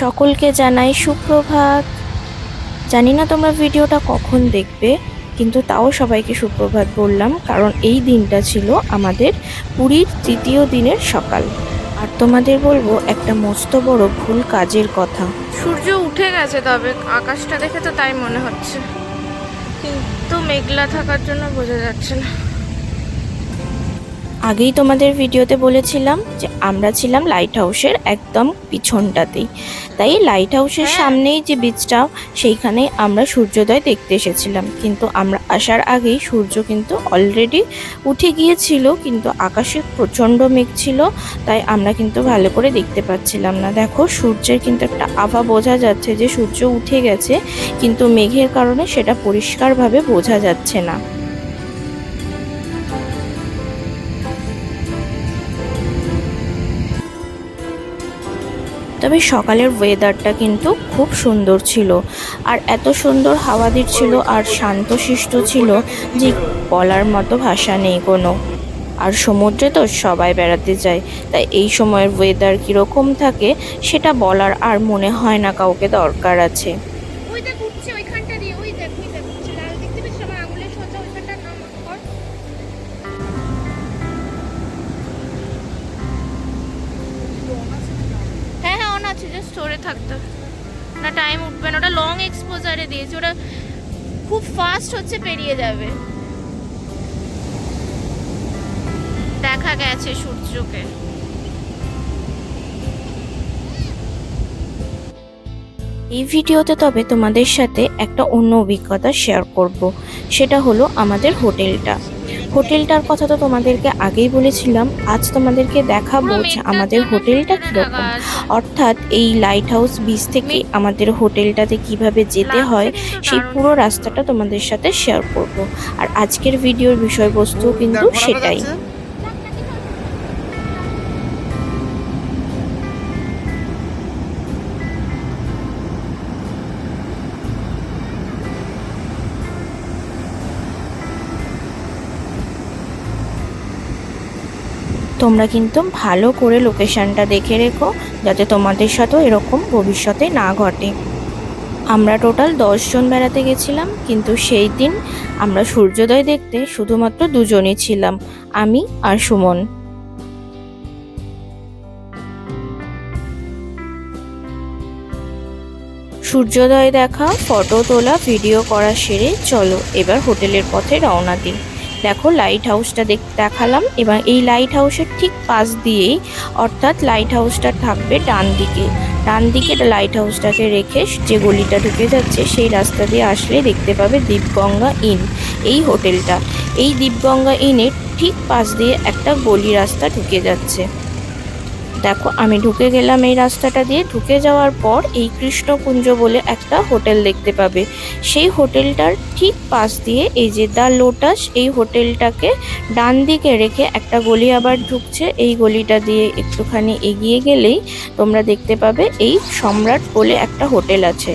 সকলকে জানাই সুপ্রভাত। জানি না তোমরা ভিডিওটা কখন দেখবে কিন্তু তাও সবাইকে সুপ্রভাত বললাম কারণ এই দিনটা ছিল আমাদের পুরীর তৃতীয় দিনের সকাল। আর তোমাদের বলব একটা মস্ত বড় ভুল কাজের কথা। সূর্য উঠে গেছে তবে আকাশটা দেখে তো তাই মনে হচ্ছে। কিন্তু মেঘলা থাকার জন্য বোঝা যাচ্ছে না। আগেই তোমাদের ভিডিওতে বলেছিলাম যে আমরা ছিলাম লাইট হাউসের একদম পিছনটাতেই। তাই লাইট হাউসের হ্যাঁ। সামনেই যে বীজটা সেইখানে আমরা সূর্যোদয় দেখতে এসেছিলাম। কিন্তু আমরা আসার আগেই সূর্য কিন্তু অলরেডি উঠে গিয়েছিল কিন্তু আকাশে প্রচণ্ড মেঘ ছিল তাই আমরা কিন্তু ভালো করে দেখতে পাচ্ছিলাম না। দেখো সূর্যের কিন্তু একটা আভা বোঝা যাচ্ছে যে সূর্য উঠে গেছে কিন্তু মেঘের কারণে সেটা পরিষ্কারভাবে বোঝা যাচ্ছে না। তবে সকালের ওয়েদারটা কিন্তু খুব সুন্দর ছিল। আর এত সুন্দর হাওয়া দিচ্ছিল আর শান্তশিষ্ট ছিল যে বলার মতো ভাষা নেই কোনো। আর সমুদ্রে তো সবাই বেড়াতে যায়, তাই এই সময়ের ওয়েদার কীরকম থাকে সেটা বলার আর মনে হয় না কাউকে দরকার আছে। থাকতে। না টাইম উঠবে না। ওটা লং এক্সপোজারে দিয়েছে। ওটা খুব ফাস্ট হচ্ছে, পেরিয়ে যাবে। দেখা গেছে সূর্যকে। এই ভিডিওতে তবে তোমাদের সাথে একটা অন্য অভিজ্ঞতা শেয়ার করব। সেটা হলো আমাদের হোটেলটা। হোটেলটার কথা তো তোমাদেরকে আগেই বলেছিলাম আজ তোমাদেরকে দেখাবো যে আমাদের হোটেলটা কীরকম। অর্থাৎ এই লাইট হাউস বিচ থেকে আমাদের হোটেলটাতে কীভাবে যেতে হয় সেই পুরো রাস্তাটা তোমাদের সাথে শেয়ার করব। আর আজকের ভিডিওর বিষয়বস্তু কিন্তু সেটাই। তোমরা কিন্তু ভালো করে লোকেশনটা দেখে রেখো, যাতে তোমাদের সাথেও এরকম ভবিষ্যতে না ঘটে। আমরা টোটাল জন বেড়াতে গেছিলাম, কিন্তু সেই দিন আমরা সূর্যোদয় দেখতে শুধুমাত্র দুজনই ছিলাম, আমি আর সুমন। সূর্যোদয় দেখা ফটো তোলা ভিডিও করা সেরে চলো, এবার হোটেলের পথে রওনা দিই। দেখো লাইট হাউসটা দেখ দেখালাম। এবং এই লাইট হাউসের ঠিক পাশ দিয়েই অর্থাৎ লাইট হাউসটা থাকবে ডান দিকে। ডান দিকে লাইট হাউসটাকে রেখে যে গলিটা ঢুকে যাচ্ছে, সেই রাস্তা দিয়ে আসলে দেখতে পাবে দীপগঙ্গা ইন এই হোটেলটা এই দীপগঙ্গা ইনের ঠিক পাশ দিয়ে একটা গলি রাস্তা ঢুকে যাচ্ছে। দেখো, আমি ঢুকে গেলাম এই রাস্তাটা দিয়ে। ঢুকে যাওয়ার পর এই কৃষ্ণকুঞ্জ বলে একটা হোটেল দেখতে পাবে। সেই হোটেলটার ঠিক পাশ দিয়ে এই যে দ্য লোটাস, এই হোটেলটাকে ডান দিকে রেখে একটা গলি আবার ঢুকছে। এই গলিটা দিয়ে একটুখানি এগিয়ে গেলেই তোমরা দেখতে পাবে এই সম্রাট বলে একটা হোটেল আছে।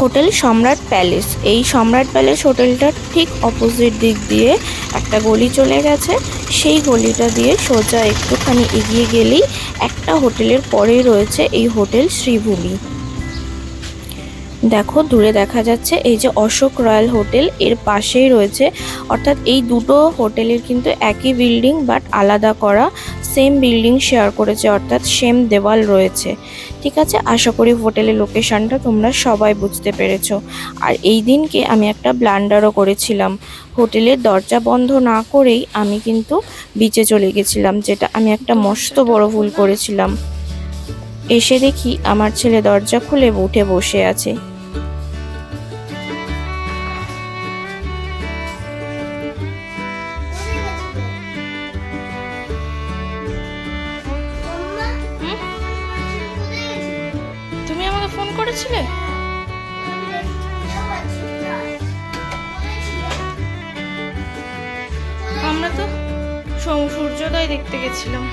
হোটেল সম্রাট প্যালেস। এই সম্রাট প্যালেস হোটেলটার ঠিক অপোজিট দিক দিয়ে একটা গলি চলে গেছে। সেই গলিটা দিয়ে সোজা একটুখানি এগিয়ে গেলেই একটা হোটেলের পরেই রয়েছে এই হোটেল শ্রীভূমি। দেখো, দূরে দেখা যাচ্ছে এই যে অশোক রয়্যাল হোটেল, এর পাশেই রয়েছে, অর্থাৎ এই দুটো হোটেলের কিন্তু একই বিল্ডিং, বাট আলাদা করা। সেম বিল্ডিং শেয়ার করেছে, অর্থাৎ সেম দেওয়াল রয়েছে। ঠিক আছে? আশা করি হোটেলের লোকেশনটা তোমরা সবাই বুঝতে পেরেছ। আর এই দিনকে আমি একটা ব্লান্ডারও করেছিলাম। হোটেলের দরজা বন্ধ না করেই আমি কিন্তু বিচে চলে গেছিলাম, যেটা আমি একটা মস্ত বড় ভুল করেছিলাম। এসে দেখি আমার ছেলে দরজা খুলে উঠে বসে আছে। ফোন করেছিলে? আমরা তো সূর্যোদয় দেখতে গেছিলাম।